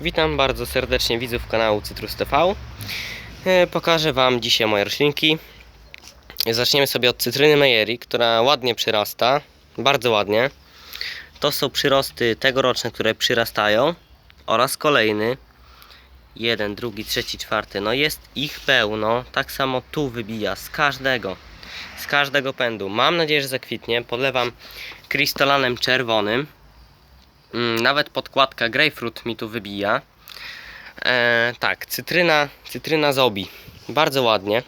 Witam bardzo serdecznie widzów kanału Cytrus TV. E, Pokażę Wam dzisiaj moje roślinki. Zaczniemy sobie od cytryny Mejeri, która ładnie przyrasta, bardzo ładnie. To są przyrosty tegoroczne, które przyrastają oraz kolejny. Jeden, drugi, trzeci, czwarty. No jest ich pełno. Tak samo tu wybija z każdego. Z każdego pędu. Mam nadzieję, że zakwitnie. Podlewam krystalanem czerwonym. Mm, Nawet podkładka grapefruit mi tu wybija. E, tak, cytryna, cytryna zobi. Bardzo ładnie.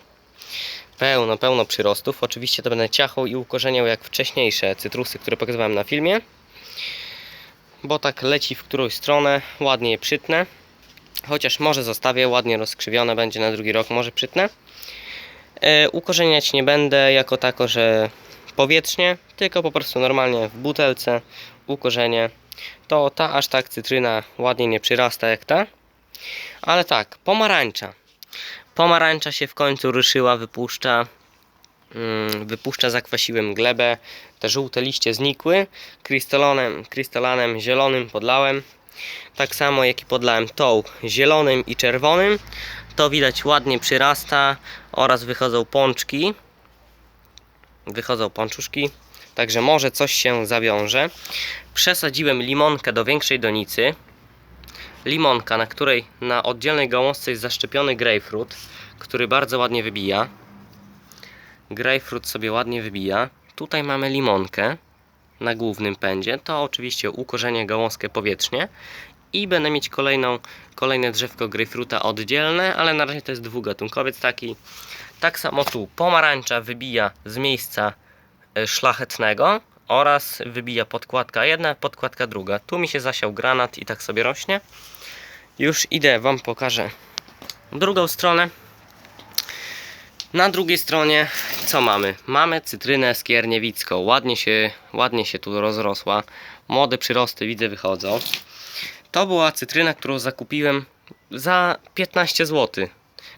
Pełno, pełno przyrostów. Oczywiście to będę ciachał i ukorzeniał jak wcześniejsze cytrusy, które pokazywałem na filmie. Bo tak leci w którąś stronę, ładnie je przytnę. Chociaż może zostawię, ładnie rozkrzywione będzie na drugi rok, może przytnę. E, ukorzeniać nie będę jako tako, że powietrznie, tylko po prostu normalnie w butelce ukorzenie. To ta aż tak cytryna ładnie nie przyrasta jak ta. Ale tak, pomarańcza. Pomarańcza się w końcu ruszyła, wypuszcza. Mm, wypuszcza, zakwasiłem glebę. Te żółte liście znikły. Krystalanem, krystalanem zielonym podlałem. Tak samo jak i podlałem tą zielonym i czerwonym. To widać ładnie przyrasta oraz wychodzą pączki. Wychodzą pączuszki. Także może coś się zawiąże. Przesadziłem limonkę do większej donicy. Limonka, na której na oddzielnej gałązce jest zaszczepiony grapefruit, który bardzo ładnie wybija. Grapefruit sobie ładnie wybija. Tutaj mamy limonkę na głównym pędzie. To oczywiście ukorzenie gałązkę powietrznie. I będę mieć kolejną, kolejne drzewko grapefruita oddzielne, ale na razie to jest dwugatunkowiec taki. Tak samo tu pomarańcza wybija z miejsca szlachetnego oraz wybija podkładka jedna, podkładka druga. Tu mi się zasiał granat i tak sobie rośnie. Już idę, Wam pokażę drugą stronę. Na drugiej stronie co mamy? Mamy cytrynę skierniewicką. Ładnie się, ładnie się tu rozrosła. Młode przyrosty widzę wychodzą. To była cytryna, którą zakupiłem za 15 zł.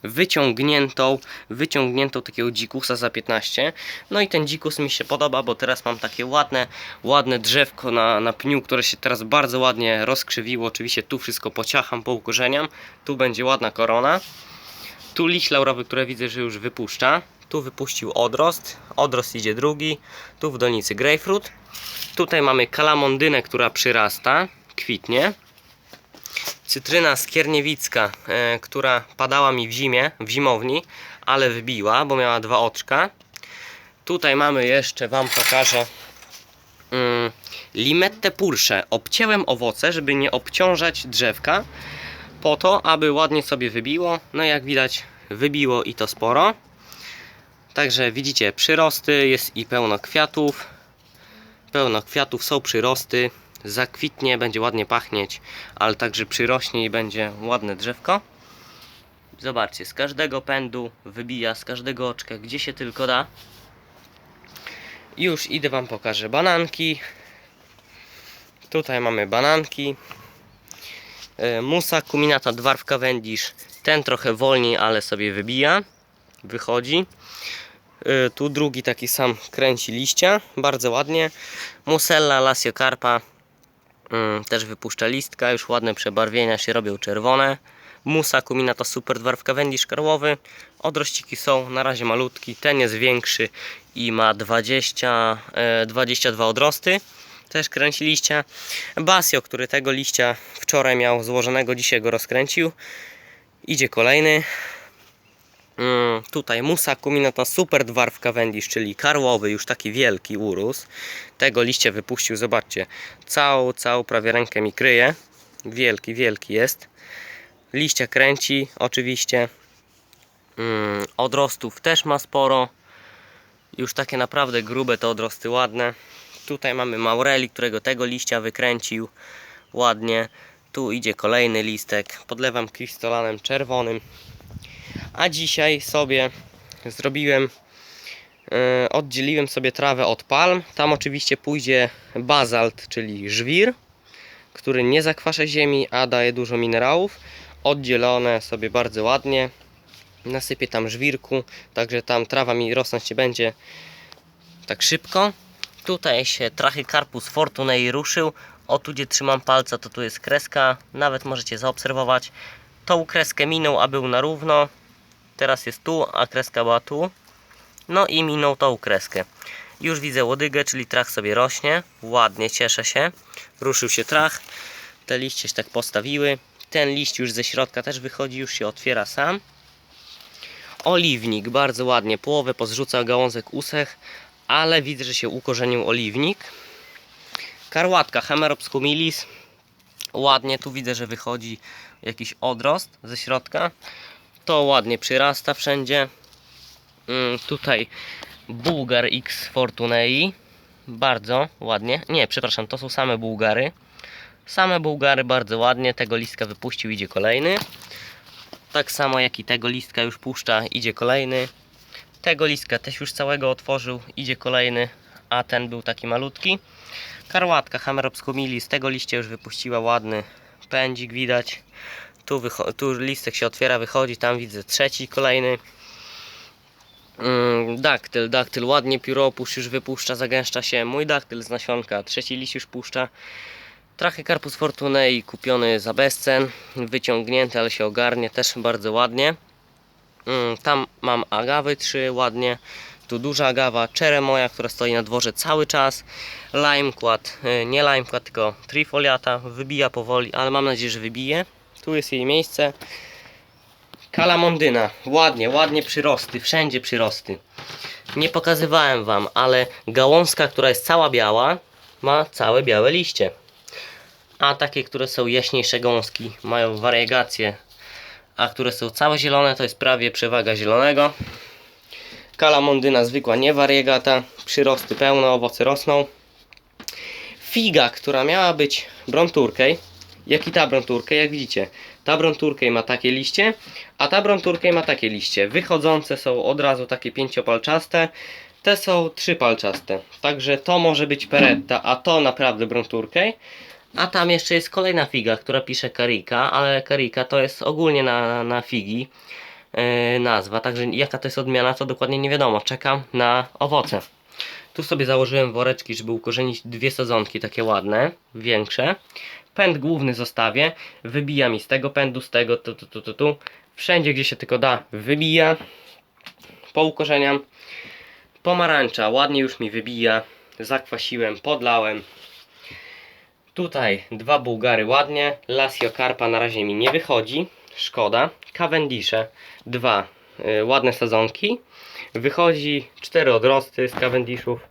Wyciągniętą, wyciągniętą takiego dzikusa za 15. No i ten dzikus mi się podoba, bo teraz mam takie ładne, ładne drzewko na, na pniu, które się teraz bardzo ładnie rozkrzywiło. Oczywiście tu wszystko pociacham, poukorzeniam. Tu będzie ładna korona. Tu liść laurowy, które widzę, że już wypuszcza. Tu wypuścił odrost. Odrost idzie drugi. Tu w donicy grapefruit. Tutaj mamy kalamondynę, która przyrasta, kwitnie. Cytryna skierniewicka, e, która padała mi w zimie, w zimowni, ale wybiła, bo miała dwa oczka. Tutaj mamy jeszcze, Wam pokażę, mm, limettę pursze. Obcięłem owoce, żeby nie obciążać drzewka, po to, aby ładnie sobie wybiło. No jak widać, wybiło i to sporo. Także widzicie, przyrosty, jest i pełno kwiatów. Pełno kwiatów, są przyrosty. Zakwitnie, będzie ładnie pachnieć, ale także przyrośnie i będzie ładne drzewko. Zobaczcie, z każdego pędu wybija, z każdego oczka, gdzie się tylko da. Już idę Wam pokażę bananki. Tutaj mamy bananki. E, Musa kuminata dwarf cavendish. Ten trochę wolniej, ale sobie wybija. Wychodzi. Y, Tu drugi taki sam kręci liścia, bardzo ładnie. Musella lasiocarpa też wypuszcza listka, już ładne przebarwienia się robią czerwone. Musa kuminata super dwarf cavendish karłowy. Odrościki są na razie malutki, ten jest większy i ma 20, e, 22 odrosty. Też kręci liścia. Basio, który tego liścia wczoraj miał złożonego, dzisiaj go rozkręcił. Idzie kolejny. Mm, tutaj Musa Kuminata Super Dwarf Cavendish, czyli karłowy, już taki wielki urósł. Tego liście wypuścił, zobaczcie. Całą, całą prawie rękę mi kryje. Wielki, wielki jest. Liścia kręci, oczywiście. Mm, odrostów też ma sporo. Już takie naprawdę grube te odrosty ładne. Tutaj mamy Maureli, którego tego liścia wykręcił ładnie. Tu idzie kolejny listek. Podlewam krystalanem czerwonym. A dzisiaj sobie zrobiłem, e, oddzieliłem sobie trawę od palm. Tam oczywiście pójdzie bazalt, czyli żwir, który nie zakwasza ziemi, a daje dużo minerałów. Oddzielone sobie bardzo ładnie. Nasypię tam żwirku, także tam trawa mi rosnąć nie będzie tak szybko. Tutaj się Trachycarpus fortunei ruszył. O tu gdzie trzymam palca to tu jest kreska, nawet możecie zaobserwować. Tą kreskę minął, a był na równo. Teraz jest tu, a kreska była tu. No i minął tą kreskę. Już widzę łodygę, czyli trach sobie rośnie. Ładnie, cieszę się. Ruszył się trach. Te liście się tak postawiły. Ten liść już ze środka też wychodzi, już się otwiera sam. Oliwnik, bardzo ładnie. Połowę pozrzucał gałązek usech, ale widzę, że się ukorzenił oliwnik. Karłatka Hemerops humilis. Ładnie, tu widzę, że wychodzi jakiś odrost ze środka. To ładnie przyrasta wszędzie. Mm, tutaj Bułgar X Fortunei. Bardzo ładnie. Nie, przepraszam, to są same Bułgary. Same Bułgary bardzo ładnie. Tego listka wypuścił, idzie kolejny. Tak samo jak i tego listka już puszcza, idzie kolejny. Tego listka też już całego otworzył, idzie kolejny, a ten był taki malutki. Karłatka Hamerops humilis, tego liście już wypuściła ładny pędzik widać. Tu, tu listek się otwiera, wychodzi, tam widzę trzeci, kolejny. Mm, daktyl, daktyl ładnie pióropusz już wypuszcza, zagęszcza się. Mój daktyl z nasionka, trzeci list już puszcza. Trachycarpus fortunei kupiony za bezcen, wyciągnięty, ale się ogarnie, też bardzo ładnie. Mm, Tam mam agawy trzy ładnie. Tu duża agawa, czeremoja, która stoi na dworze cały czas. Limekład, y, nie limekład, tylko trifoliata. Wybija powoli, ale mam nadzieję, że wybije. Tu jest jej miejsce. Kalamondyna, ładnie, ładnie przyrosty, wszędzie przyrosty. Nie pokazywałem Wam, ale gałązka, która jest cała biała, ma całe białe liście. A takie, które są jaśniejsze gąski, mają wariegacje a które są całe zielone, to jest prawie przewaga zielonego. Kalamondyna zwykła, nie wariegata, przyrosty pełne, owoce rosną. Figa, która miała być bronturkej, jak i ta bronturkej, jak widzicie, ta bronturkej ma takie liście, a ta bronturkej ma takie liście. Wychodzące są od razu takie pięciopalczaste, te są trzypalczaste. Także to może być peretta, a to naprawdę bronturkej. A tam jeszcze jest kolejna figa, która pisze karika, ale karika to jest ogólnie na, na figi yy, nazwa, także jaka to jest odmiana, to dokładnie nie wiadomo. Czekam na owoce. Tu sobie założyłem woreczki, żeby ukorzenić dwie sadzonki takie ładne, większe. Pęd główny zostawię, wybija mi z tego pędu, z tego, tu, tu, tu, tu, tu. Wszędzie, gdzie się tylko da, wybija. Poukorzeniam. Pomarańcza ładnie już mi wybija. Zakwasiłem, podlałem. Tutaj dwa Bułgary ładnie. Lasio Karpa na razie mi nie wychodzi. Szkoda. Cavendishe. Dwa y, ładne sadzonki. Wychodzi cztery odrosty z Cavendishów.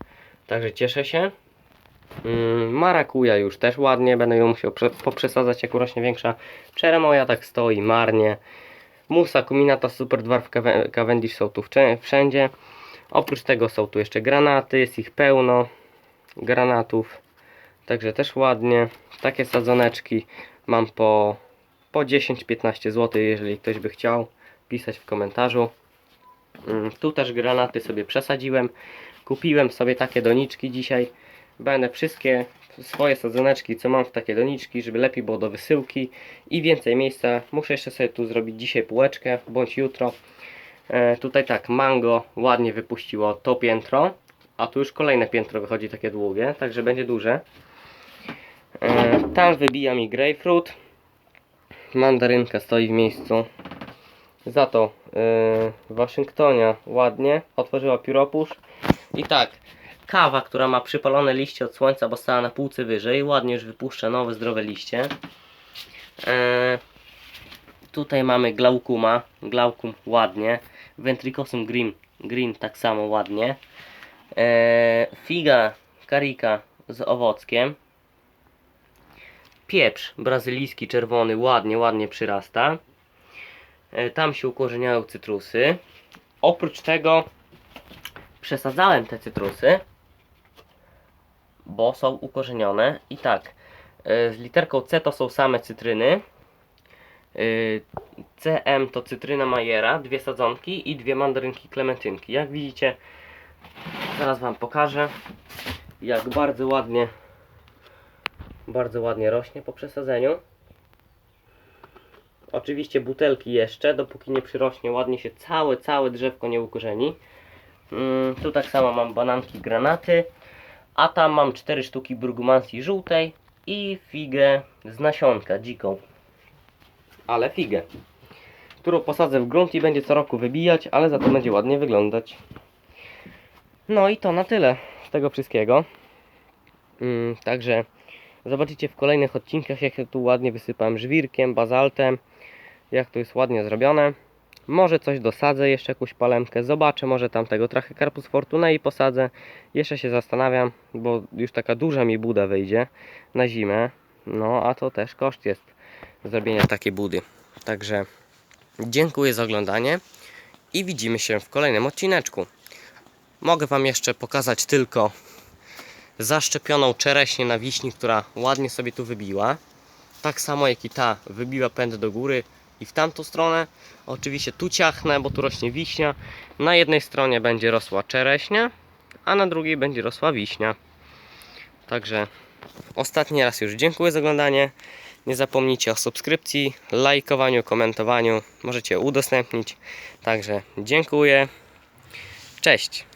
Także cieszę się. Mm, Marakuja już też ładnie. Będę ją musiał prze- poprzesadzać jak urośnie większa. Czeremoja tak stoi marnie. Musa, Kuminata, Super Dwarf, Caven- Cavendish są tu wszędzie. Oprócz tego są tu jeszcze granaty. Jest ich pełno. Granatów. Także też ładnie. Takie sadzoneczki mam po, po 10-15 zł, jeżeli ktoś by chciał pisać w komentarzu. Mm, Tu też granaty sobie przesadziłem. Kupiłem sobie takie doniczki dzisiaj. Będę wszystkie swoje sadzoneczki, co mam w takie doniczki, żeby lepiej było do wysyłki i więcej miejsca. Muszę jeszcze sobie tu zrobić dzisiaj półeczkę, bądź jutro. E, tutaj tak, mango ładnie wypuściło to piętro, a tu już kolejne piętro wychodzi takie długie, także będzie duże. E, Tam wybija mi grapefruit. Mandarynka stoi w miejscu. Za to e, w Waszyngtonie ładnie otworzyła pióropusz. I tak, kawa, która ma przypalone liście od słońca, bo stała na półce wyżej, ładnie już wypuszcza nowe, zdrowe liście. E, Tutaj mamy glaukuma, glaukum ładnie. Ventricosum green, green tak samo ładnie. E, figa karika z owockiem. Pieprz brazylijski czerwony ładnie, ładnie przyrasta. E, Tam się ukorzeniają cytrusy. Oprócz tego przesadzałem te cytrusy, bo są ukorzenione. I tak, e, z literką C to są same cytryny. Y, CM to cytryna Majera, dwie sadzonki i dwie mandarynki klementynki. Jak widzicie, zaraz Wam pokażę, jak bardzo ładnie, bardzo ładnie rośnie po przesadzeniu. Oczywiście butelki jeszcze, dopóki nie przyrośnie ładnie się całe, całe drzewko nie ukorzeni. Mm, tu tak samo mam bananki, granaty, a tam mam cztery sztuki burgumansji żółtej i figę z nasionka, dziką. Ale figę, którą posadzę w grunt i będzie co roku wybijać, ale za to będzie ładnie wyglądać. No i to na tyle z tego wszystkiego. Mm, także zobaczycie w kolejnych odcinkach, jak ja tu ładnie wysypałem żwirkiem, bazaltem, jak to jest ładnie zrobione. Może coś dosadzę, jeszcze jakąś palemkę, zobaczę, może tam tego trochę Carpus Fortunae posadzę. Jeszcze się zastanawiam, bo już taka duża mi buda wyjdzie na zimę. No, a to też koszt jest zrobienia takiej budy. Także dziękuję za oglądanie i widzimy się w kolejnym odcineczku. Mogę Wam jeszcze pokazać tylko zaszczepioną czereśnię na wiśni, która ładnie sobie tu wybiła. Tak samo jak i ta wybiła pęd do góry i w tamtą stronę. Oczywiście tu ciachnę, bo tu rośnie wiśnia. Na jednej stronie będzie rosła czereśnia, a na drugiej będzie rosła wiśnia. Także ostatni raz już dziękuję za oglądanie. Nie zapomnijcie o subskrypcji, lajkowaniu, komentowaniu. Możecie udostępnić. Także dziękuję. Cześć.